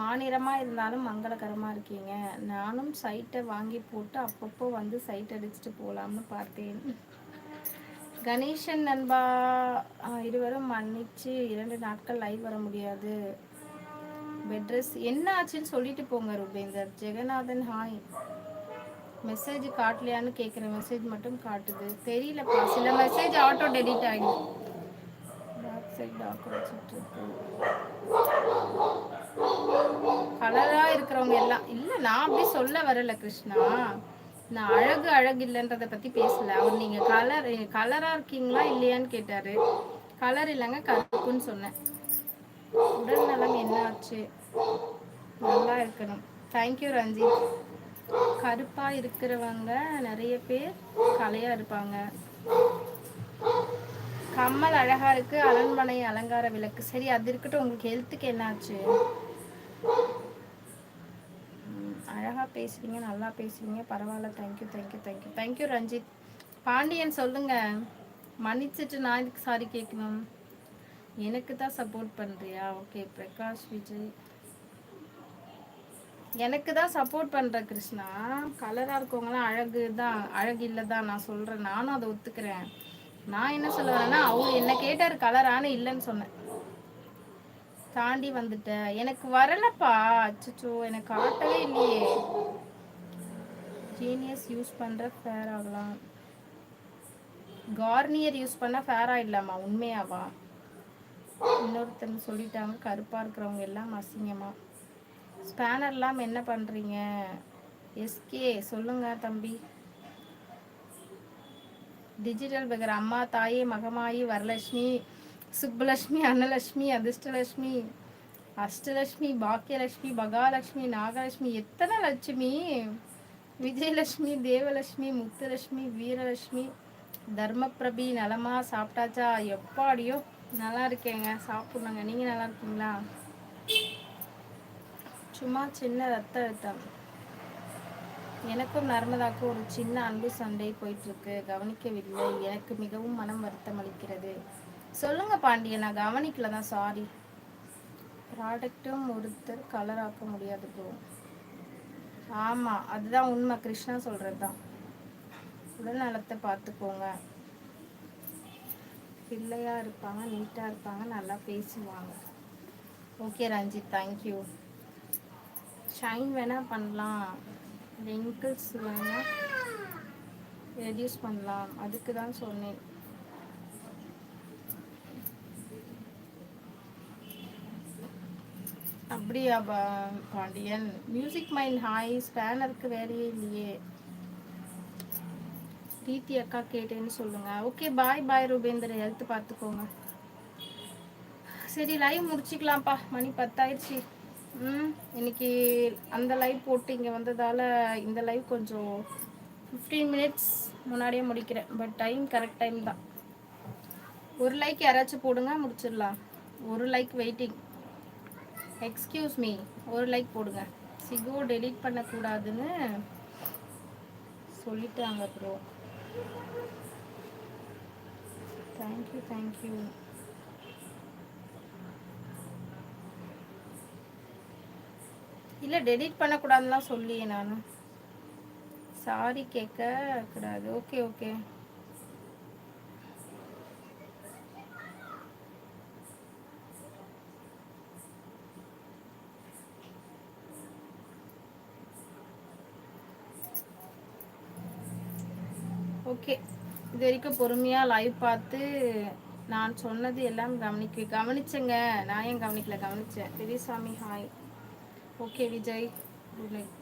மாநிறமாக இருந்தாலும் மங்களகரமாக இருக்கீங்க. நானும் சைட்டை வாங்கி போட்டு அப்பப்போ வந்து சைட் அடிச்சுட்டு போகலாம்னு பார்த்தேன். கணேசன் நண்பா இருவரும் மன்னிச்சு இரண்டு நாட்கள் லைவ் வர முடியாது. பெட்ரெஸ் என்ன ஆச்சுன்னு சொல்லிட்டு போங்க ரூபேந்தர். ஜெகநாதன் ஹாய் மெசேஜ் காட்டலையான்னு கேட்குற மெசேஜ் மட்டும் காட்டுது. தெரியலப்பா. சில மெசேஜ் ஆட்டோ டெலிட் ஆகிடும் பேக் சைட் டாக் வச்சுட்டு அவங்க எல்லாம் இல்லை நான் அப்படி சொல்ல வரல கிருஷ்ணா. நான் அழகு அழகு இல்லைன்றத பற்றி பேசல. அவர் நீங்கள் கலர் கலராக இருக்கீங்களா இல்லையான்னு கேட்டார். கலர் இல்லைங்க கருப்புன்னு சொன்னேன். உடல் நலம் என்ன ஆச்சு? நல்லா இருக்கணும். தேங்க்யூ ரஞ்சித் கருப்பாக இருக்கிறவங்க நிறைய பேர் கலையாக இருப்பாங்க. கம்மல் அழகா இருக்கு அரண்மனை அலங்கார விளக்கு. சரி அது இருக்கட்டும் உங்களுக்கு ஹெல்த்துக்கு என்ன அழகாக அழகா பேசுறீங்க நல்லா பேசுறீங்க. பரவாயில்ல. Thank you thank you thank you thank you Ranjith. Pandian சொல்லுங்க. மன்னிச்சிட்டு நான் இதுக்கு சாரி கேட்கணும்? எனக்கு தான் சப்போர்ட் பண்ணுறியா ஓகே பிரகாஷ் விஜய். எனக்கு தான் சப்போர்ட் பண்ணுற கிருஷ்ணா. கலராக இருக்கவங்களாம் அழகு தான் அழகு இல்லை தான் நான் சொல்கிறேன் நானும் அதை ஒத்துக்கிறேன். நான் என்ன சொல்ல வரேன்னா அவர் என்ன கேட்டார் கலரான இல்லைன்னு சொன்னேன். தாண்டி வந்துட்டேன். எனக்கு வரலப்பா. அச்சோ எனக்கு ஆட்டவே இல்லையே. ஜீனியஸ் யூஸ் பண்ற ஃபேர் ஆகலாம். கார்னியர் யூஸ் பண்ணா ஃபேர் ஆயிடலாமா உண்மையாவா? இன்னொருத்தங்க சொல்லிட்டாங்க கருப்பா இருக்கிறவங்க எல்லாம் அசிங்கமா. ஸ்பேனர்லாம் என்ன பண்றீங்க? எஸ்கே சொல்லுங்க தம்பி. டிஜிட்டல் பெகர் அம்மா தாயே மகமாயி வரலட்சுமி. சுப்புலட்சுமி அன்னலட்சுமி அதிர்ஷ்டலட்சுமி அஷ்டலட்சுமி பாக்கியலட்சுமி பகாலட்சுமி நாகலட்சுமி எத்தனை லட்சுமி? விஜயலட்சுமி தேவலட்சுமி முத்துலட்சுமி வீரலட்சுமி தர்மபிரபி நலமா சாப்பிட்டாச்சா? எப்பாடியோ நல்லா இருக்கேங்க. சாப்பிட்ணுங்க நீங்கள் நல்லா இருக்கீங்களா? சும்மா சின்ன ரத்த அழுத்தம். எனக்கும் நர்மதாக்கும் ஒரு சின்ன அன்பு சண்டை போயிட்டு இருக்கு. கவனிக்கவில்லை. எனக்கு மிகவும் மனம் வருத்தம் அளிக்கிறது சொல்லுங்க பாண்டியன் நான் கவனிக்கல தான் சாரி ப்ராடக்ட்டும் ஒருத்தர் கலர் ஆக்க முடியாது ப்ரோ ஆமாம் அதுதான் உண்மை. கிருஷ்ணா சொல்கிறது தான் உடல் நலத்தை பார்த்துக்கோங்க. பிள்ளையாக இருப்பாங்க நீட்டாக இருப்பாங்க நல்லா பேசுவாங்க. ஓகே ரஞ்சித் தேங்க்யூ ஷைன் வேணால் பண்ணலாம். ரிங்கிள்ஸ் வேணால் ரெடியூஸ் பண்ணலாம். அதுக்கு தான் சொன்னேன். அப்படியா பா- பாண்டியன்? மியூசிக் மைண்ட் ஹாய் ஸ்பேனருக்கு வேலையே இல்லையே. பிரீத்தி அக்கா கேட்டேன்னு சொல்லுங்க. ஓகே பாய் பாய் ரூபேந்தர். ஹெல்த் பார்த்துக்கோங்க. சரி லைவ் முடிச்சுக்கலாம்ப்பா. மணி பத்தாயிடுச்சு. ம் இன்னைக்கு அந்த லைவ் போட்டு இங்கே வந்ததால் இந்த லைவ் கொஞ்சம் ஃபிஃப்டீன் மினிட்ஸ் முன்னாடியே முடிக்கிறேன். பட் டைம் கரெக்ட் டைம் தான். ஒரு லைக் யாராச்சும் போடுங்க முடிச்சிடலாம். ஒரு லைக் வெயிட்டிங் எக்ஸ்கியூஸ் மீ ஒரு லைக் போடுங்க. சிகோ டெலீட் பண்ணக்கூடாதுன்னு சொல்லிட்டாங்க bro thank you thank you இல்லை டெலீட் பண்ணக்கூடாதுலாம் சொல்லியே நான். சாரி கேட்க கூடாது ஓகே ஓகே ஓகே. இது வரைக்கும் பொறுமையாக லைவ் பார்த்து நான் சொன்னது எல்லாம் கவனிக்க கவனிச்சேங்க. நான் ஏன் கவனிக்கல? கவனிச்சேன். Periyasamy hi okay Vijay good night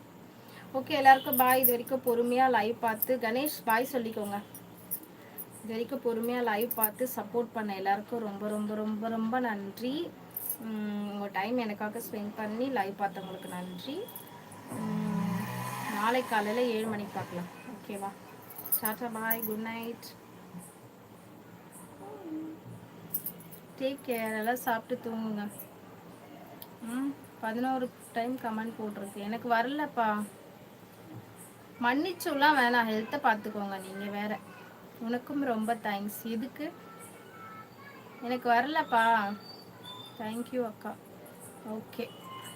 okay எல்லாருக்கும் பாய் இது வரைக்கும் பொறுமையாக லைவ் பார்த்து கணேஷ் பாய் சொல்லிக்கோங்க. இது வரைக்கும் பொறுமையாக லைவ் பார்த்து சப்போர்ட் பண்ண எல்லாருக்கும் ரொம்ப ரொம்ப ரொம்ப ரொம்ப நன்றி. உங்கள் டைம் எனக்காக ஸ்பெண்ட் பண்ணி லைவ் பார்த்தவங்களுக்கு நன்றி. நாளை காலையில் ஏழு மணிக்கு பார்க்கலாம். ஓகேவா? Tata bye good night take care எல்லாம் சாப்பிட்டு தூங்குங்க. ம் பதினோரு டைம் கமெண்ட் போட்டிருக்கு. எனக்கு வரலப்பா. மன்னிச்சுலாம் வேணாம். ஹெல்த்தை பார்த்துக்கோங்க. நீங்கள் வேற. உனக்கும் ரொம்ப தேங்க்ஸ் எதுக்கு? எனக்கு வரலப்பா. தேங்க்யூ அக்கா. ஓகே